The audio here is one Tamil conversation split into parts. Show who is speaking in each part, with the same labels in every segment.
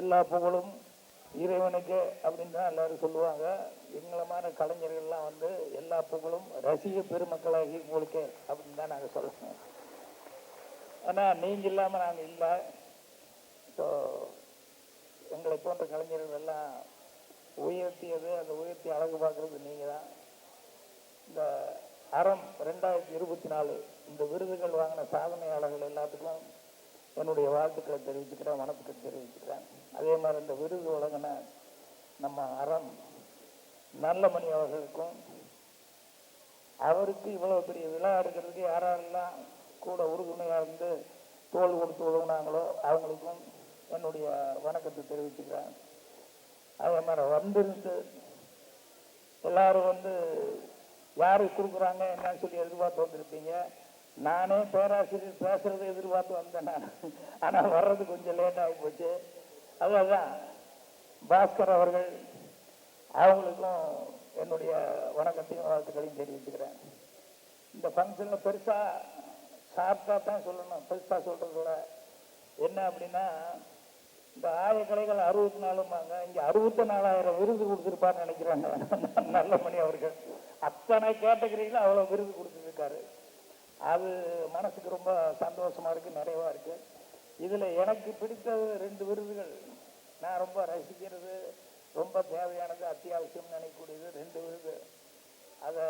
Speaker 1: எல்லா புகழும் இறைவனுக்கு அப்படின்னு தான் எல்லாரும் சொல்லுவாங்க. எங்களை மாதிரி கலைஞர்கள்லாம் வந்து எல்லா புகழும் ரசிக பெருமக்களாகி உங்களுக்கு அப்படின்னு தான் நாங்கள் சொல்லுவோம் ஆனால் நீங்கள் இல்லாமல் நாங்கள் இல்லை. ஸோ எங்களை போன்ற கலைஞர்கள் எல்லாம் உயர்த்தியது அந்த உயர்த்தி அழகு பார்க்குறது நீங்கள் தான் இந்த அறம் ரெண்டாயிரத்தி இருபத்தி நாலு இந்த விருதுகள் வாங்கின சாதனையாளர்கள் எல்லாத்துக்கும் என்னுடைய வாழ்த்துக்களை தெரிவிச்சுக்கிறேன் வணக்கத்தை தெரிவிச்சுக்கிறேன் அதே மாதிரி இந்த விருது வழங்கின நம்ம அறம் நல்லமணி அவர்களுக்கும் அவருக்கு இவ்வளவு பெரிய விழா எடுக்கிறதுக்கு யாரெல்லாம் கூட உறுதுணையாக இருந்து தோல் கொடுத்து உதவுனாங்களோ அவங்களுக்கும் என்னுடைய வணக்கத்தை தெரிவிச்சுக்கிறேன். அதே மாதிரி வந்திருந்து எல்லாரும் வந்து யாருக்கு கொடுக்குறாங்க என்னன்னு சொல்லி எதிர்பார்த்து வந்திருப்பீங்க. நானே பேராசிரியர் பேசுறதை எதிர்பார்த்து வந்தேன். நான் ஆனால் வர்றது கொஞ்சம் லேட் ஆகி போச்சு. அவ்வளோதான் பாஸ்கர் அவர்கள் அவங்களுக்கும் என்னுடைய வணக்கத்தையும் வாழ்த்துக்களையும் தெரிவிச்சுக்கிறேன். இந்த ஃபங்க்ஷனில் பெருசாக ஷார்ட்டாக தான் சொல்லணும். பெருசாக சொல்கிறத என்ன அப்படின்னா இந்த ஆயக்கலைகள் அறுபத்தி நாலுமாங்க இங்கே அறுபத்தி நாலாயிரம் விருது கொடுத்துருப்பான்னு நினைக்கிறாங்க. நல்லமணி அவர்கள். அத்தனை கேட்டகரியில் அவ்வளோ விருது கொடுத்துருக்காரு அது மனசுக்கு ரொம்ப சந்தோஷமா இருக்கு நிறைவா இருக்கு. இதில் எனக்கு பிடித்த ரெண்டு விருதுகள். நான் ரொம்ப ரசிக்கிறது ரொம்ப தேவையானது அத்தியாவசியம் நினைக்கக்கூடியது ரெண்டு விருது. அதை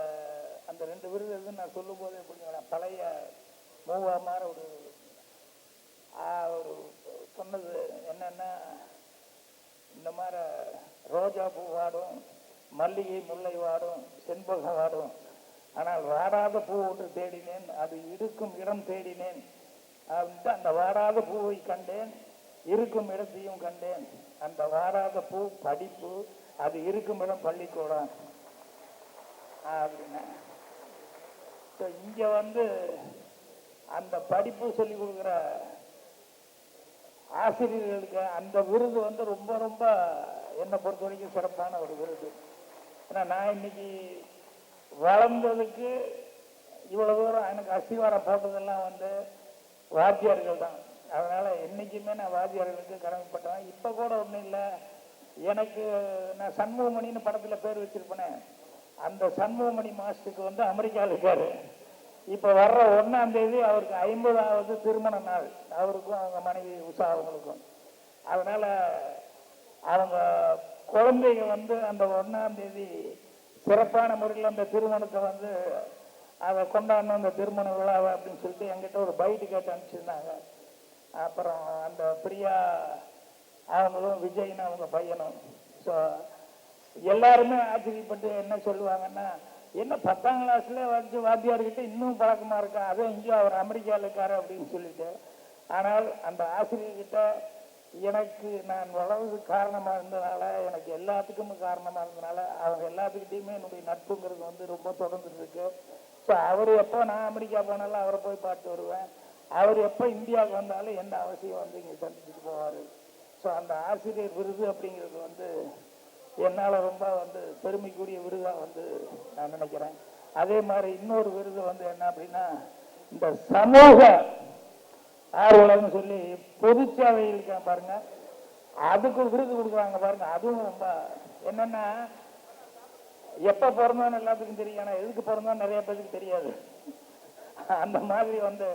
Speaker 1: அந்த ரெண்டு விருது எதுன்னு நான் சொல்லும்போது எப்படி பழைய மூவா மாற ஒரு ஒரு சொன்னது என்னன்னா இந்த மாதிரி ரோஜா பூ வாடும் மல்லிகை முல்லை வாடும் செண்பகம் வாடும். ஆனால் வாடாத பூ ஒன்று தேடினேன் அது இருக்கும் இடம் தேடினேன். அப்படின்ட்டு அந்த வாடாத பூவை கண்டேன் இருக்கும் இடத்தையும் கண்டேன். அந்த வாடாத பூ படிப்பு அது இருக்கும் இடம் பள்ளிக்கூடம். அப்படின்னா ஸோ இங்கே வந்து அந்த படிப்பு சொல்லி கொடுக்குற ஆசிரியர்களுக்கு அந்த விருது வந்து ரொம்ப ரொம்ப என்னை பொறுத்த வரைக்கும் சிறப்பான ஒரு விருது. ஏன்னா நான் இன்னைக்கு வளர்ந்ததுக்கு இவ்வளவு தூரம் எனக்கு அஸ்திவாரம் போட்டதெல்லாம் வந்து வாத்தியார்கள் தான் அதனால என்னைக்குமே நான் வாத்தியார்களுக்கு கடமைப்பட்டேன் இப்போ கூட ஒன்றும் இல்லை. எனக்கு நான் சண்முகமணின்னு படத்தில் பேர் வச்சிருப்பேனே. அந்த சண்முகமணி மாஸ்டருக்கு வந்து அமெரிக்காவில் இருக்காரு. இப்போ வர்ற ஒன்றாம் தேதி அவருக்கு ஐம்பதாவது திருமண நாள். அவருக்கும் அவங்க மனைவி உஷா அவங்களுக்கும். அதனால அவங்க குழந்தைங்க வந்து அந்த ஒன்றாம் தேதி சிறப்பான முறையில் அந்த திருமணத்தை வந்து அதை கொண்டாடணும் அந்த திருமண விழாவை அப்படின்னு சொல்லிட்டு என்கிட்ட ஒரு பைட்டு கேட்டு அனுப்பிச்சிருந்தாங்க. அப்புறம் அந்த பிரியா அவங்களும் விஜய்னு அவங்க பையனும். ஸோ எல்லாருமே ஆச்சரியப்பட்டு என்ன சொல்லுவாங்கன்னா என்ன பத்தாம் கிளாஸ்ல வந்து வாத்தியார்கிட்ட இன்னும் பழக்கமா இருக்கா? அதுவும் இங்கேயும் அவர் அமெரிக்காவில் இருக்காரு அப்படின்னு சொல்லிட்டு. ஆனால் அந்த ஆசிரியர்கிட்ட எனக்கு நான் வளர்றது காரணமாக இருந்தனால எனக்கு எல்லாத்துக்கும் காரணமாக இருந்தனால அவங்க எல்லாத்துக்கிட்டையுமே என்னுடைய நட்புங்கிறது வந்து ரொம்ப தொடர்ந்துட்டு இருக்கு ஸோ அவர் எப்போ நான் அமெரிக்கா போனாலும் அவரை போய் பார்த்து வருவேன். அவர் எப்போ இந்தியாவுக்கு வந்தாலும் எந்த அவசியம் வந்து இங்கே சந்திச்சுட்டு போவார். ஸோ அந்த ஆசிரியர் விருது அப்படிங்கிறது வந்து என்னால் ரொம்ப வந்து பெருமைக்குரிய விருதாக வந்து நான் நினைக்கிறேன். அதே மாதிரி இன்னொரு விருது வந்து என்ன அப்படின்னா இந்த சமூக ஆர்வலர்னு சொல்லி பொதுச்சேவையில் இருக்கேன் பாருங்க. அதுக்கு விருது கொடுக்குறாங்க பாருங்க. அதுவும் ரொம்ப என்னன்னா எப்ப பிறந்தோன்னு எல்லாத்துக்கும் தெரியும். ஆனா எதுக்கு பிறந்தோம் நிறைய பேருக்கு தெரியாது. அந்த மாதிரி வந்து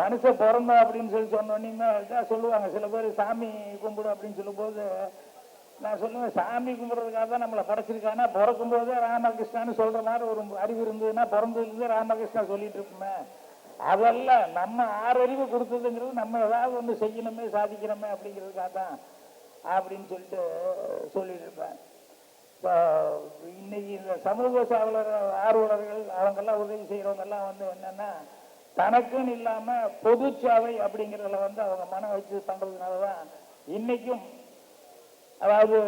Speaker 1: மனுஷன் பிறந்தோம் அப்படின்னு சொல்லி சொன்னோன்னீங்கன்னா சொல்லுவாங்க. சில பேர் சாமி கும்பிடு அப்படின்னு சொல்லும்போது நான் சொல்லுவேன் சாமி கும்பிட்றதுக்காக தான் நம்மளை படைச்சிருக்கானா பிறக்கும் போதே ராமகிருஷ்ணான்னு சொல்ற மாதிரி ஒரு அறிவு இருந்ததுன்னா பிறந்ததுலேருந்து ராமகிருஷ்ணா சொல்லிட்டு இருப்போமே அதெல்லாம் நம்ம ஆறறிவு கொடுத்ததுங்கிறது நம்ம ஏதாவது ஒன்று செய்யணுமே சாதிக்கணுமே அப்படிங்கிறதுக்காக தான் அப்படின்னு சொல்லிட்டு சொல்லிட்டு இருப்பேன் இப்போ இன்னைக்கு இந்த சமூக சேவலர் ஆர்வலர்கள் அவங்கெல்லாம் உதவி செய்கிறவங்க எல்லாம் வந்து என்னென்னா தனக்குன்னு இல்லாமல் பொது சேவை அப்படிங்கிறதுல வந்து அவங்க மனம் வச்சு பண்ணுறதுனால தான் இன்றைக்கும் அதாவது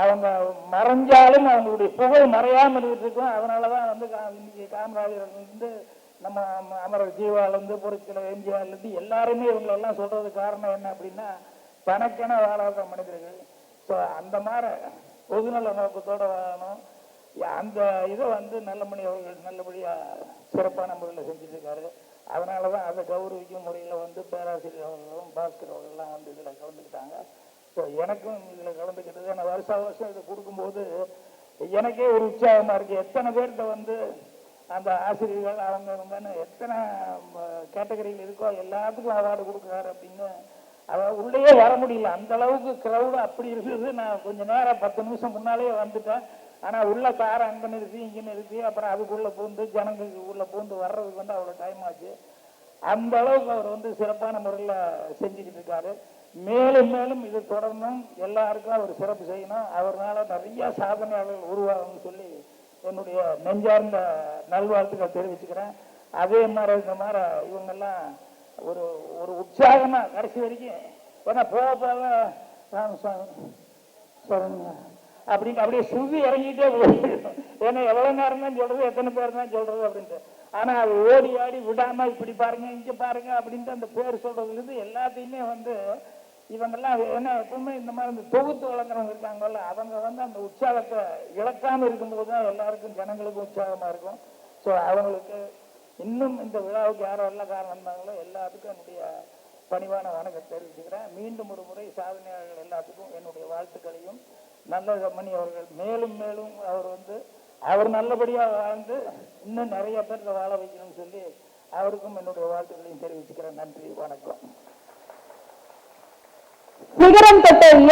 Speaker 1: அவங்க மறைஞ்சாலும் அவங்களுடைய புகழ் மறையாமல் இருக்கும் இருக்கும். அதனாலதான் வந்து கா- இன்னைக்கு காமராஜர் வந்து நம்ம அம- அமரர் ஜீவாலேருந்து புரட்சியில் எம்ஜிஆர்லேருந்து எல்லாருமே இவங்களெல்லாம் சொல்கிறது காரணம் என்ன அப்படின்னா தனக்கென வாழாத மனிதர்கள் ஸோ அந்த மாதிரி பொதுநல நோக்கத்தோட வாழணும். அந்த இதை வந்து நல்லமணி அவர்கள் நல்லபடியாக சிறப்பான முறையில் செஞ்சுட்ருக்காரு. அதனால தான் அதை கௌரவிக்கும் முறையில் வந்து பேராசிரியர் அவர்களும் பாஸ்கர் அவர்கள்லாம் வந்து இதில் கலந்துக்கிட்டாங்க. ஸோ எனக்கும் இதில் கலந்துக்கிட்டது. நான் வருஷா வருஷம் இதை கொடுக்கும்போது எனக்கே ஒரு உற்சாகமாக இருக்குது எத்தனை பேர்கிட்ட வந்து அந்த ஆசிரியர்கள் அவங்க இவங்கன்னு எத்தனை கேட்டகரியில் இருக்கோ எல்லாத்துக்கும் அவார்டு கொடுக்குறாரு அப்படின்னு அவ உள்ளேயே வர முடியல. அந்த அளவுக்கு க்ரௌடு அப்படி இருக்குது நான் கொஞ்ச நேரம் பத்து நிமிஷம் முன்னாலேயே வந்துட்டேன். ஆனால் உள்ள காரை அங்கே நிறுத்தி இங்கே நிறுத்தி அப்புறம் அதுக்குள்ளே பூந்து ஜனங்களுக்கு உள்ளே பூந்து வர்றதுக்கு வந்து அவ்வளோ டைம் ஆச்சு. அந்த அளவுக்கு அவர் வந்து சிறப்பான முறையில் செஞ்சுக்கிட்டு இருக்காரு. மேலும் மேலும் இது தொடரணும் எல்லாருக்கும் அவர் சிறப்பு செய்யணும். அவர்னால நிறைய சாதனையாளர்கள் உருவாகும்னு சொல்லி என்னுடைய நெஞ்சார்ந்த நல்வாழ்த்துக்கள் தெரிவிச்சுக்கிறேன். அதே மாதிரி இந்த மாதிரி இவங்கெல்லாம் ஒரு ஒரு உற்சாகமா கடைசி வரைக்கும் ஏன்னா போக போக ராமசாமி சொல்லுங்க அப்படின்னு அப்படியே சுவி இறங்கிட்டே போயிடும். ஏன்னா எவ்வளவு நேரம் தான் சொல்றது எத்தனை பேர் தான் சொல்றது அப்படின்ட்டு. ஆனா அது ஓடி ஆடி விடாம இப்படி பாருங்க இங்க பாருங்க அப்படின்ட்டு அந்த பேர் சொல்றதுல இருந்து எல்லாத்தையுமே வந்து இவங்கெல்லாம் என்ன எப்பவுமே இந்த மாதிரி இந்த தொகுத்து வழங்குறவங்க இருக்காங்கல்ல அவங்க வந்து அந்த உற்சாகத்தை இழக்காமல் இருக்கும்போது தான் எல்லாருக்கும் ஜனங்களுக்கும் உற்சாகமாக இருக்கும். ஸோ அவங்களுக்கு இன்னும் இந்த விழாவுக்கு யாரெல்லாம் காரணம் இருந்தாங்களோ எல்லாத்துக்கும் என்னுடைய பணிவான வணக்கம் தெரிவிச்சுக்கிறேன். மீண்டும் ஒரு முறை சாதனையாளர்கள் எல்லாத்துக்கும் என்னுடைய வாழ்த்துக்களையும் நல்ல ரமணி அவர்கள் மேலும் மேலும் அவர் வந்து அவர் நல்லபடியாக வாழ்ந்து இன்னும் நிறைய பேர்த்த வாழ வைக்கணும்னு சொல்லி அவருக்கும் என்னுடைய வாழ்த்துக்களையும் தெரிவிச்சுக்கிறேன். நன்றி வணக்கம்.
Speaker 2: சிகரம் தொட்ட